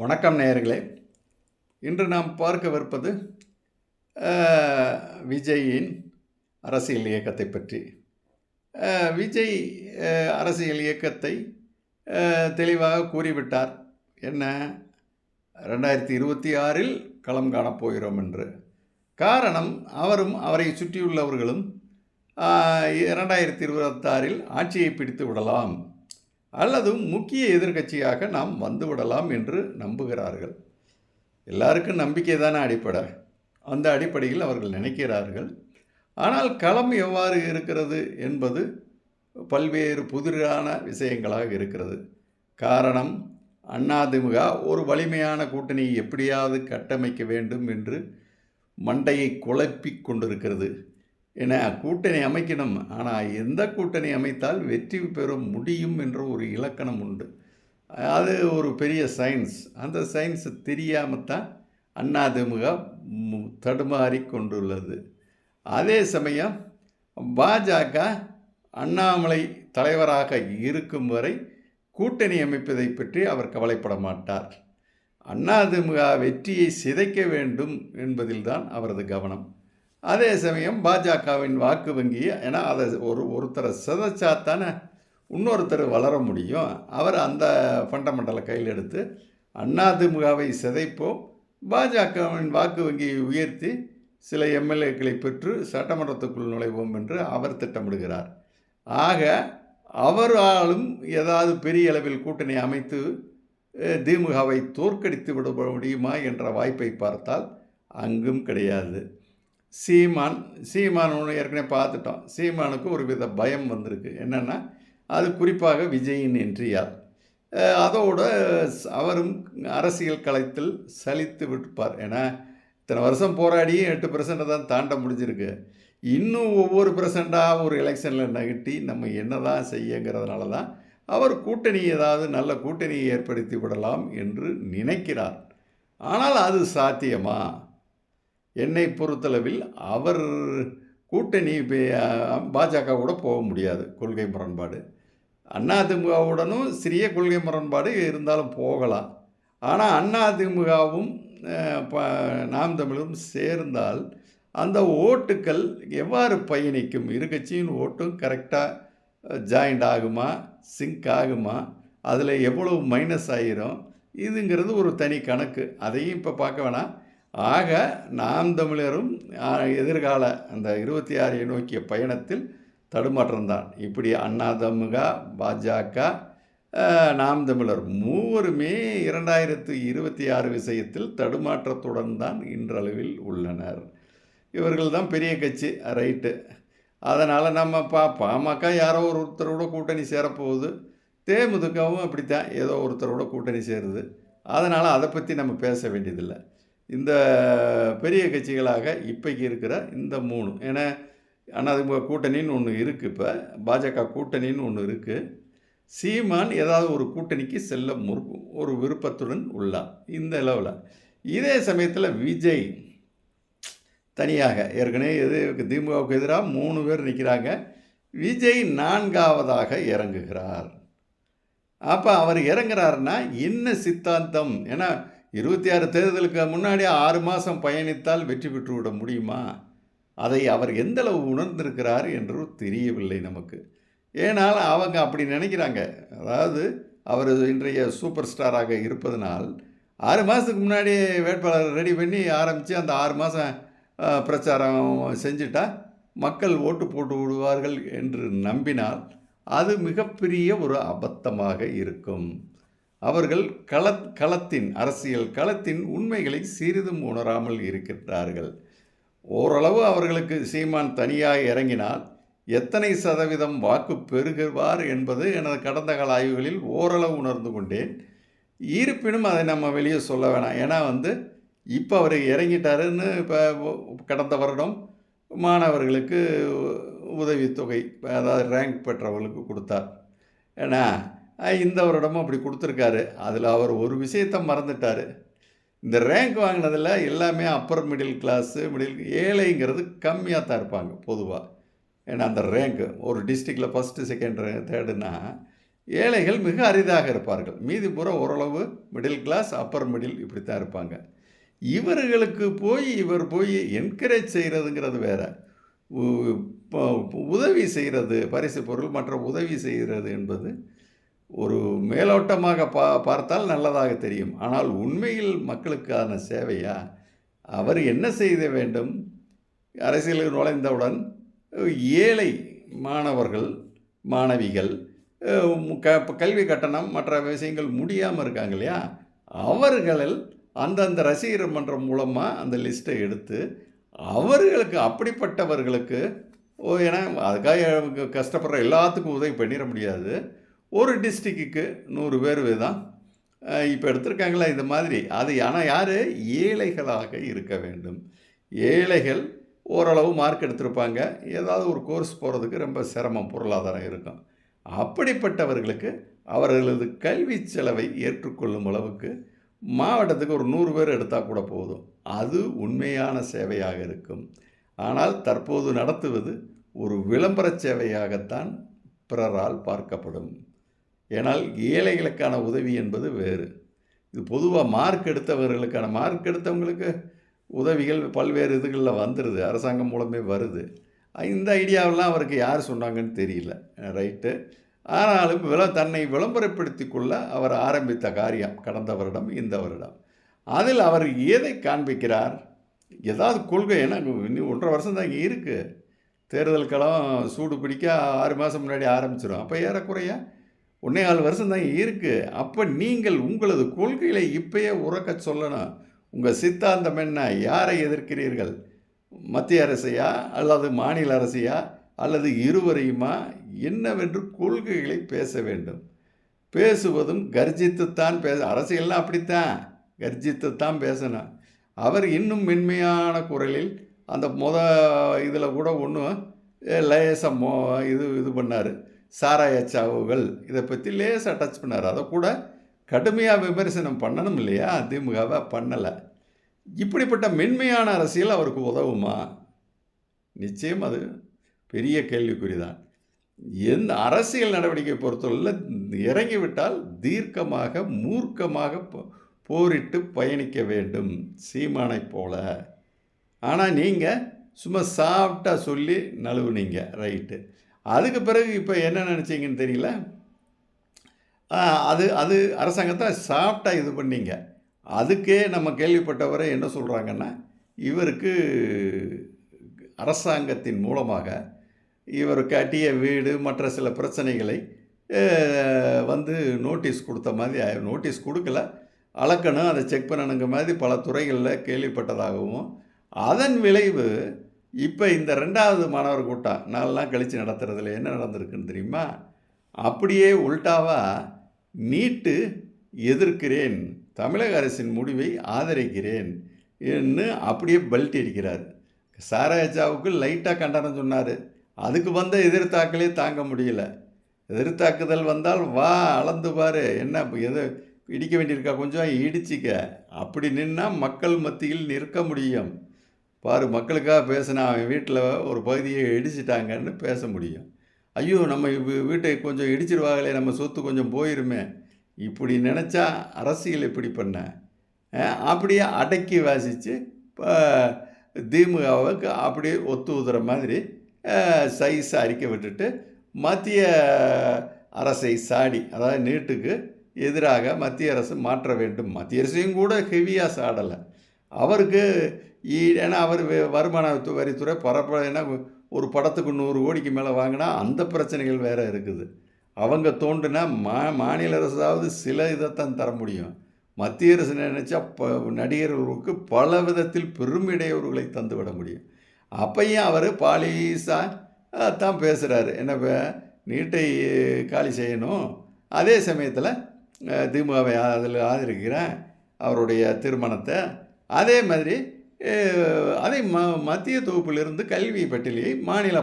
வணக்கம் நேயர்களே. இன்று நாம் பார்க்கவிருப்பது விஜயின் அரசியல் இயக்கத்தை பற்றி. விஜய் அரசியல் இயக்கத்தை தெளிவாக கூறிவிட்டார். என்ன? ரெண்டாயிரத்தி இருபத்தி ஆறில் களம் காணப்போகிறோம் என்று. காரணம் அவரும் அவரை சுற்றியுள்ளவர்களும் இரண்டாயிரத்தி இருபத்தாறில் ஆட்சியை பிடித்து விடலாம். அல்லது முக்கிய எதிர்க்கட்சியாக நாம் வந்துவிடலாம் என்று நம்புகிறார்கள். எல்லாருக்கும் நம்பிக்கை தானே அடிப்படை. அந்த அடிப்படையில் அவர்கள் நினைக்கிறார்கள். ஆனால் களம் எவ்வாறு இருக்கிறது என்பது பல்வேறு புதிரான விஷயங்களாக இருக்கிறது. காரணம் அண்ணாதிமுக ஒரு வலிமையான கூட்டணியை எப்படியாவது கட்டமைக்க வேண்டும் என்று மண்டையை குழப்பிக் கொண்டிருக்கிறது. என கூட்டணி அமைக்கணும். ஆனால் எந்த கூட்டணி அமைத்தால் வெற்றி பெற முடியும் என்ற ஒரு இலக்கணம் உண்டு. அது ஒரு பெரிய சயின்ஸ் அந்த சயின்ஸ் தெரியாமல் தான் அண்ணாதிமுக மு- தடுமாறி கொண்டுள்ளது. அதே சமயம் பாஜக அண்ணாமலை தலைவராக இருக்கும் வரை கூட்டணி அமைப்பதை பற்றி அவர் கவலைப்பட மாட்டார். அண்ணாதிமுக வெற்றியை சிதைக்க வேண்டும் என்பதில்தான் அவரது கவனம். அதே சமயம் பாஜகவின் வாக்கு வங்கி ஏன்னா அதை ஒரு ஒருத்தரை சிதைச்சாத்தானே இன்னொருத்தர் வளர முடியும். அவர் அந்த ஃபண்டமெண்டலை கையில் எடுத்து அதிமுகவை சிதைப்போம். பாஜகவின் வாக்கு வங்கியை உயர்த்தி சில எம்எல்ஏக்களை பெற்று சட்டமன்றத்துக்குள் நுழைவோம் என்று அவர் திட்டமிடுகிறார். ஆக அவராலும் ஏதாவது பெரிய அளவில் கூட்டணி அமைத்து திமுகவை தோற்கடித்து விட முடியுமா என்ற வாய்ப்பை பார்த்தால் அங்கும் கிடையாது. சீமான் சீமான் ஒன்று ஏற்கனவே பார்த்துட்டோம். சீமானுக்கு ஒரு வித பயம் வந்திருக்கு. என்னென்னா அது குறிப்பாக விஜயின் என்றியால் அதோட அவரும் அரசியல் களத்தில் சலித்து விட்டுப்பார். ஏன்னா இத்தனை வருஷம் போராடியும் எட்டு பர்சன்ட் தான் தாண்ட முடிஞ்சிருக்கு. இன்னும் ஒவ்வொரு பர்சண்ட்டாக ஒரு எலெக்ஷனில் நகட்டி நம்ம என்ன தான் செய்யங்கிறதுனால தான் அவர் கூட்டணி ஏதாவது நல்ல கூட்டணியை ஏற்படுத்தி விடலாம் என்று நினைக்கிறார். ஆனால் அது சாத்தியமா? என்னை பொறுத்தளவில் அவர் கூட்டணி பாஜக கூட போக முடியாது கொள்கை முரண்பாடு. அதிமுகவுடனும் சிறிய கொள்கை முரண்பாடு இருந்தாலும் போகலாம். ஆனால் அதிமுகவும் நாம் தமிழரும் சேர்ந்தால் அந்த ஓட்டுக்கள் எவ்வாறு பயணிக்கும்? இரு கட்சியின் ஓட்டும் கரெக்டாக ஜாயிண்ட் ஆகுமா? சிங்க் ஆகுமா? அதில் எவ்வளவு மைனஸ் ஆகிரும் இதுங்கிறது ஒரு தனி கணக்கு. அதையும் இப்போ பார்க்க வேணாம். ஆக நாம் தமிழரும் எதிர்கால அந்த இருபத்தி ஆறை நோக்கிய பயணத்தில் தடுமாற்றம்தான் இப்படி அண்ணாதமுக பாஜக நாம் தமிழர் மூவருமே இரண்டாயிரத்து இருபத்தி ஆறு விஷயத்தில் தடுமாற்றத்துடன் தான் இன்றளவில் உள்ளனர். இவர்கள் தான் பெரிய கட்சி ரைட்டு. அதனால் நம்ம பா பாமக யாரோ ஒரு ஒருத்தரோட கூட்டணி சேரப்போகுது. தேமுதிகவும் அப்படித்தான் ஏதோ ஒருத்தரோட கூட்டணி சேருது. அதனால் அதை பற்றி நம்ம பேச வேண்டியதில்லை. இந்த பெரிய கட்சிகளாக இப்போக்கி இருக்கிற இந்த மூணு. ஏன்னா அதிமுக கூட்டணின்னு ஒன்று இருக்குது இப்போ பாஜக கூட்டணின்னு ஒன்று இருக்குது சீமான் ஏதாவது ஒரு கூட்டணிக்கு செல்ல முற் ஒரு விருப்பத்துடன் உள்ளார் இந்த அளவில். இதே சமயத்தில் விஜய் தனியாக ஏற்கனவே எது திமுகவுக்கு எதிராக மூணு பேர் நிற்கிறாங்க விஜய் நான்காவதாக இறங்குகிறார். அப்போ அவர் இறங்குறாருன்னா என்ன சித்தாந்தம்? ஏன்னா இருபத்தி ஆறு தேர்தலுக்கு முன்னாடி ஆறு மாதம் பயணித்தால் வெற்றி பெற்று விட முடியுமா? அதை அவர் எந்தளவு உணர்ந்திருக்கிறார் என்று தெரியவில்லை நமக்கு. ஏனால் அவங்க அப்படி நினைக்கிறாங்க. அதாவது அவர் இன்றைய சூப்பர் ஸ்டாராக இருப்பதனால் ஆறு மாதத்துக்கு முன்னாடி வேட்பாளர் ரெடி பண்ணி ஆரம்பித்து அந்த ஆறு மாதம் பிரச்சாரம் செஞ்சுட்டா மக்கள் ஓட்டு போட்டு விடுவார்கள் என்று நம்பினால் அது மிகப்பெரிய ஒரு அபத்தமாக இருக்கும். அவர்கள் கள களத்தின் அரசியல் களத்தின் உண்மைகளை சிறிதும் உணராமல் இருக்கின்றார்கள். ஓரளவு அவர்களுக்கு சீமான் தனியாக இறங்கினால் எத்தனை சதவீதம் வாக்கு பெறுகிறார் என்பது எனது கடந்த கால ஆய்வுகளில் ஓரளவு உணர்ந்து கொண்டேன். இருப்பினும் அதை நம்ம வெளியே சொல்ல வேணாம். ஏன்னா வந்து இப்போ அவர் இறங்கிட்டாருன்னு இப்போ கடந்த வருடம் மாணவர்களுக்கு உதவித்தொகை அதாவது ரேங்க் பெற்றவர்களுக்கு கொடுத்தார். ஏன்னா இந்த வருடமும் அப்படி கொடுத்துருக்காரு. அதில் அவர் ஒரு விஷயத்தை மறந்துட்டார். இந்த ரேங்க் வாங்கினதில் எல்லாமே அப்பர் மிடில் கிளாஸு மிடில் ஏழைங்கிறது கம்மியாக தான் இருப்பாங்க பொதுவாக ஏன்னா அந்த ரேங்க் ஒரு டிஸ்ட்ரிக்டில் ஃபஸ்ட்டு செகண்ட் தேர்டுனா ஏழைகள் மிக அரிதாக இருப்பார்கள். மீதி பூரா ஓரளவு மிடில் கிளாஸ் அப்பர் மிடில் இப்படி தான் இருப்பாங்க. இவர்களுக்கு போய் இவர் போய் என்கரேஜ் செய்கிறதுங்கிறது வேறு. உதவி செய்கிறது பரிசு பொருள் மற்ற உதவி செய்கிறது என்பது ஒரு மேலோட்டமாக பா பார்த்தால் நல்லதாக தெரியும். ஆனால் உண்மையில் மக்களுக்கான சேவையா? அவர் என்ன செய்த வேண்டும்? அரசியலில் நுழைந்தவுடன் ஏழை மாணவர்கள் மாணவிகள் க கல்வி கட்டணம் மற்ற விஷயங்கள் முடியாமல் இருக்காங்க இல்லையா? அவர்களில் அந்தந்த ரசிகர் மன்றம் மூலமாக அந்த லிஸ்ட்டை எடுத்து அவர்களுக்கு அப்படிப்பட்டவர்களுக்கு ஓ ஏன்னா அதுக்காக கஷ்டப்படுற எல்லாத்துக்கும் உதவி பண்ணிட முடியாது. ஒரு டிஸ்ட்ரிக்ட்டுக்கு நூறு பேர் தான் இப்போ எடுத்திருக்காங்களா இந்த மாதிரி. அது ஆனால் யார்? ஏழைகளாக இருக்க வேண்டும். ஏழைகள் ஓரளவு மார்க் எடுத்திருப்பாங்க. ஏதாவது ஒரு கோர்ஸ் போகிறதுக்கு ரொம்ப சிரமம் பொருளாதாரம் இருக்கும். அப்படிப்பட்டவர்களுக்கு அவர்களது கல்வி செலவை ஏற்றுக்கொள்ளும் அளவுக்கு மாவட்டத்துக்கு ஒரு நூறு பேர் எடுத்தால் கூட போதும். அது உண்மையான சேவையாக இருக்கும். ஆனால் தற்போது நடத்துவது ஒரு விளம்பர சேவையாகத்தான் பிறரால் பார்க்கப்படும். ஏனால் ஏழைகளுக்கான உதவி என்பது வேறு. இது பொதுவாக மார்க் எடுத்தவர்களுக்கான மார்க் எடுத்தவங்களுக்கு உதவிகள் பல்வேறு இதுகளில் வந்துடுது அரசாங்கம் மூலமே வருது. இந்த ஐடியாவெல்லாம் அவருக்கு யார் சொன்னாங்கன்னு தெரியல. ரைட்டு ஆனாலும் விள தன்னை விளம்பரப்படுத்தி கொள்ள அவர் ஆரம்பித்த காரியம் கடந்த வருடம் இந்த வருடம். அதில் அவர் எதை காண்பிக்கிறார்? ஏதாவது கொள்கை ஏன்னா இன்னும் ஒன்றரை வருஷம் தான் இங்கே இருக்குது தேர்தல் களம் சூடு பிடிக்க ஆறு மாதம் முன்னாடி ஆரம்பிச்சிடும் அப்போ ஏறக்குறைய ஒன்றே ஆறு வருஷம் தான் இருக்குது அப்போ நீங்கள் உங்களது கொள்கைகளை இப்பயே உறக்க சொல்லணும். உங்கள் சித்தாந்தம் என்ன? யாரை எதிர்க்கிறீர்கள்? மத்திய அரசையா? அல்லது மாநில அரசையா? அல்லது இருவரையுமா? என்னவென்று கொள்கைகளை பேச வேண்டும். பேசுவதும் கர்ஜித்துத்தான் பேச அரசியல்லாம் அப்படித்தான். கர்ஜித்துத்தான் பேசணும். அவர் இன்னும் மென்மையான குரலில் அந்த முத இதில் கூட ஒன்றும் லேசாக மோ இது இது பண்ணார். சாராய சாவுகள் இதை பற்றி லேசாக டச் பண்ணார். அதை கூட கடுமையாக விமர்சனம் பண்ணணும் இல்லையா? திமுகவை பண்ணலை. இப்படிப்பட்ட மென்மையான அரசியல் அவருக்கு உதவுமா? நிச்சயம் அது பெரிய கேள்விக்குறி தான் எந்த அரசியல் நடவடிக்கை பொறுத்தவரையில் இறங்கிவிட்டால் தீர்க்கமாக மூர்க்கமாக போ- போரிட்டு பயணிக்க வேண்டும். சீமானைப் போல. ஆனால் நீங்கள் சும்மா சாப்பிட்டா சொல்லி நழுவுனீங்க. ரைட்டு. அதுக்கு பிறகு இப்போ என்ன நினச்சிங்கன்னு தெரியல? அது அது அரசாங்கத்தை சாஃப்டாக இது பண்ணிங்க. அதுக்கே நம்ம கேள்விப்பட்டவரை என்ன சொல்கிறாங்கன்னா இவருக்கு அரசாங்கத்தின் மூலமாக இவர் கட்டிய வீடு மற்ற சில பிரச்சனைகளை வந்து நோட்டீஸ் கொடுத்த மாதிரி நோட்டீஸ் கொடுக்கல. அளக்கணும் அதை செக் பண்ணணுங்க மாதிரி பல துறைகளில் கேள்விப்பட்டதாகவும் அதன் விளைவு இப்போ இந்த ரெண்டாவது மாணவர் கூட்டம் நாலெலாம் கழித்து நடத்துறதுல என்ன நடந்திருக்குன்னு தெரியுமா? அப்படியே உல்டாவா நீட்டு எதிர்க்கிறேன் தமிழக அரசின் முடிவை ஆதரிக்கிறேன் என்று அப்படியே பெல்ட் அடிக்கிறார். சாராயச்சாவுக்கு லைட்டாக கண்டனம் சொன்னார். அதுக்கு வந்த எதிர்த்தாக்கலே தாங்க முடியல. எதிர்த்தாக்குதல் வந்தால் வா அளந்து பாரு. என்ன எது இடிக்க வேண்டியிருக்கா? கொஞ்சம் இடிச்சிக்க. அப்படி நின்னால் மக்கள் மத்தியில் நிற்க முடியும். பாரு மக்களுக்காக பேசினா அவன் வீட்டில் ஒரு பகுதியை இடிச்சிட்டாங்கன்னு பேச முடியும். ஐயோ நம்ம வீட்டை கொஞ்சம் இடிச்சிருவாங்களே நம்ம சொத்து கொஞ்சம் போயிருமே. இப்படி நினச்சா அரசியல் இப்படி பண்ண? அப்படியே அடக்கி வாசித்து திமுகவுக்கு அப்படியே ஒத்து ஊதுற மாதிரி சைஸ் அரிக்க விட்டுட்டு மத்திய அரசை சாடி அதாவது நீட்டுக்கு எதிராக மத்திய அரசு மாற்ற வேண்டும். மத்திய அரசையும் கூட ஹெவியாக சாடலை. அவருக்கு ஏன்னா அவர் வருமான வரித்துறை பரப்ப ஏன்னா ஒரு படத்துக்கு நூறு கோடிக்கு மேலே வாங்கினா அந்த பிரச்சனைகள் வேறு இருக்குது. அவங்க தோண்டுனா மா மாநில அரசாவது சில இதைத்தான் தர முடியும். மத்திய அரசு நினச்சா ப நடிகர்களுக்கு பல விதத்தில் பெரும் இடையூறுகளை தந்து விட முடியும். அப்பையும் அவர் பாலிசாக தான் பேசுகிறாரு என்ன பே- நீட்டை காலி செய்யணும். அதே சமயத்தில் திமுகவை அதில் ஆதரிக்கிறேன். அவருடைய திருமணத்தை. அதே மாதிரி அதை ம மத்திய தொகுப்பிலிருந்து கல்வி பட்டியலை மாநில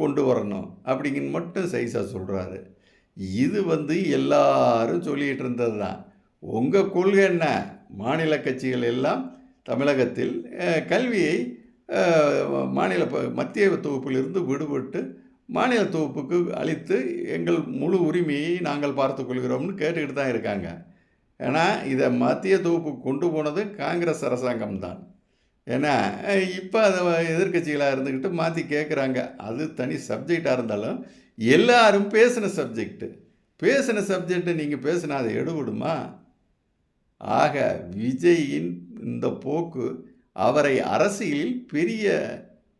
கொண்டு வரணும் அப்படிங்கன்னு மட்டும் சைஸாக சொல்கிறாரு இது வந்து எல்லாரும் சொல்லிகிட்டு இருந்தது தான் உங்கள் கொள்கை என்ன? மாநில கட்சிகள் எல்லாம் தமிழகத்தில் கல்வியை மாநில மத்திய தொகுப்பிலிருந்து விடுபட்டு மாநில தொகுப்புக்கு அளித்து எங்கள் முழு உரிமையை நாங்கள் பார்த்துக்கொள்கிறோம்னு கேட்டுக்கிட்டு தான் இருக்காங்க. ஏன்னா இதை மத்திய தொகுப்பு கொண்டு போனது காங்கிரஸ் அரசாங்கம் தான் ஏன்னா இப்போ அதை எதிர்க்கட்சிகளாக இருந்துக்கிட்டு மாற்றி கேட்குறாங்க அது தனி சப்ஜெக்டாக இருந்தாலும் எல்லாரும் பேசின சப்ஜெக்ட்டு பேசின சப்ஜெக்டை நீங்கள் பேசினா அதை எடுபடுமா ஆக விஜயின் இந்த போக்கு அவரை அரசியலில் பெரிய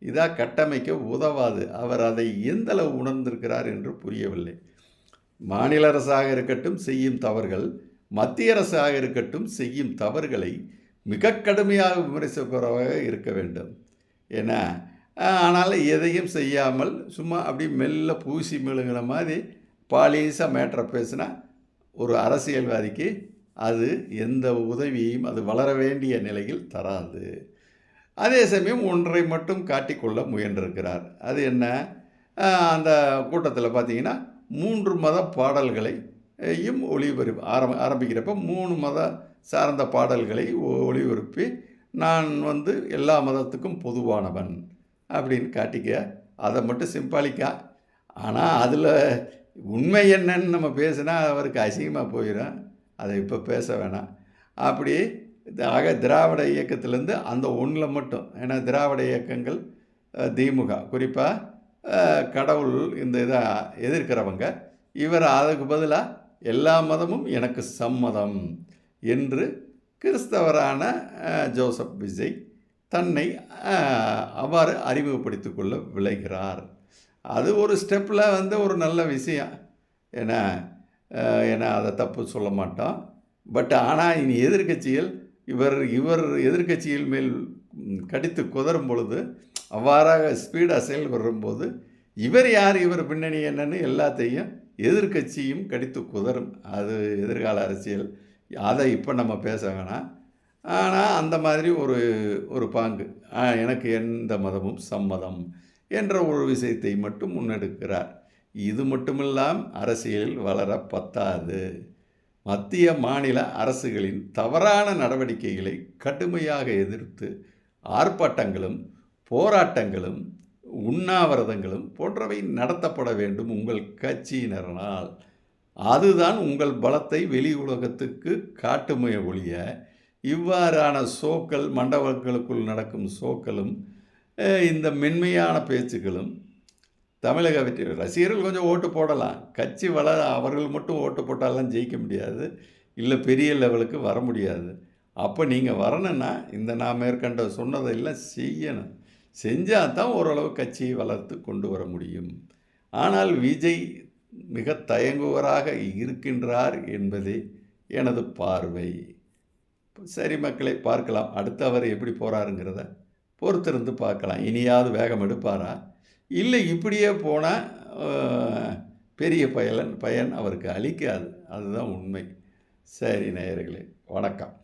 இதாக கட்டமைக்க உதவாது. அவர் அதை எந்தளவு உணர்ந்திருக்கிறார் என்று புரியவில்லை. மாநில அரசாக இருக்கட்டும் செய்யும் தவறுகள் மத்திய அரசாக இருக்கட்டும் செய்யும் தவறுகளை மிக கடுமையாக விமர்சிக்கிறவராக இருக்க வேண்டும். ஏன்னா ஆனால் எதையும் செய்யாமல் சும்மா அப்படி மெல்ல பூசி மெழுகிற மாதிரி பாலிசாக மேட்ரை பேசினா ஒரு அரசியல்வாதிக்கு அது எந்த உதவியையும் அது வளர வேண்டிய நிலையில் தராது. அதே சமயம் ஒன்றை மட்டும் காட்டிக்கொள்ள முயன்றிருக்கிறார். அது என்ன? அந்த கூட்டத்தில் பார்த்தீங்கன்னா மூன்று மத பாடல்களை யும் ஒளிபரப்பு ஆரம்ப ஆரம்பிக்கிறப்ப மூணு மத சார்ந்த பாடல்களை ஒளிபரப்பி நான் வந்து எல்லா மதத்துக்கும் பொதுவானவன் அப்படின்னு காட்டிக்க அதை மட்டும் சிம்பாலிக்கா. ஆனால் அதில் உண்மை என்னன்னு நம்ம பேசினா அவருக்கு அசிங்கமாக போயிடும் அதை இப்போ பேச வேணாம். அப்படி ஆக திராவிட இயக்கத்திலேருந்து அந்த ஒன்றில் மட்டும் ஏன்னா திராவிட இயக்கங்கள் திமுக குறிப்பாக கடவுள் இந்த இதை எதிர்க்கிறவங்க இவர் அதுக்கு பதிலாக எல்லா மதமும் எனக்கு சம்மதம் என்று கிறிஸ்தவரான ஜோசப் விஜய் தன்னை அவ்வாறு அறிமுகப்படுத்தி கொள்ள விளைகிறார் அது ஒரு ஸ்டெப்பில் வந்து ஒரு நல்ல விஷயம். ஏன்னா ஏன்னா அதை தப்பு சொல்ல மாட்டோம். பட் ஆனால் இனி எதிர்கட்சியில் இவர் இவர் எதிர்கட்சியில் மேல் கடித்து குதரும் பொழுது அவ்வாறாக ஸ்பீடாக செயல்படும்போது இவர் யார் இவர் பின்னணி என்னன்னு எல்லாத்தையும் எதிர்கட்சியும் கடித்து குதரும் அது எதிர்கால அரசியல். அதை இப்போ நம்ம பேச வேணாம். ஆனால் அந்த மாதிரி ஒரு ஒரு பாங்கு. எனக்கு எந்த மதமும் சம்மதம் என்ற ஒரு விஷயத்தை மட்டும் முன்னெடுக்கிறார். இது மட்டுமில்லாம் அரசியலில் வளர பத்தாது. மத்திய மாநில அரசுகளின் தவறான நடவடிக்கைகளை கடுமையாக எதிர்த்து ஆர்ப்பாட்டங்களும் போராட்டங்களும் உண்ணாவிரதங்களும் போன்றவை நடத்தப்பட வேண்டும் உங்கள் கட்சியினரால். அதுதான் உங்கள் பலத்தை வெளி உலகத்துக்கு காட்டுமைய ஒழிய இவ்வாறான சோக்கள் மண்டபங்களுக்குள் நடக்கும் சோக்களும் இந்த மென்மையான பேச்சுக்களும் தமிழக வெற்றி ரசிகர்கள் கொஞ்சம் ஓட்டு போடலாம். கட்சி வள அவர்கள் மட்டும் ஓட்டு போட்டாலாம் ஜெயிக்க முடியாது. இல்லை பெரிய லெவலுக்கு வர முடியாது. அப்போ நீங்கள் வரணுன்னா இந்த நான் மேற்கண்ட சொன்னதெல்லாம் செய்யணும். செஞ்சால் தான் ஓரளவு கட்சியை வளர்த்து கொண்டு வர முடியும். ஆனால் விஜய் மிக தயங்குவராக இருக்கின்றார் என்பதே எனது பார்வை. சரி மக்களை பார்க்கலாம். அடுத்து அவர் எப்படி போகிறாருங்கிறத பொறுத்திருந்து பார்க்கலாம். இனியாவது வேகம் எடுப்பாரா? இல்லை இப்படியே போனால் பெரிய பயலன் பயன் அவருக்கு அளிக்காது. அதுதான் உண்மை. சரி நேயர்களே வணக்கம்.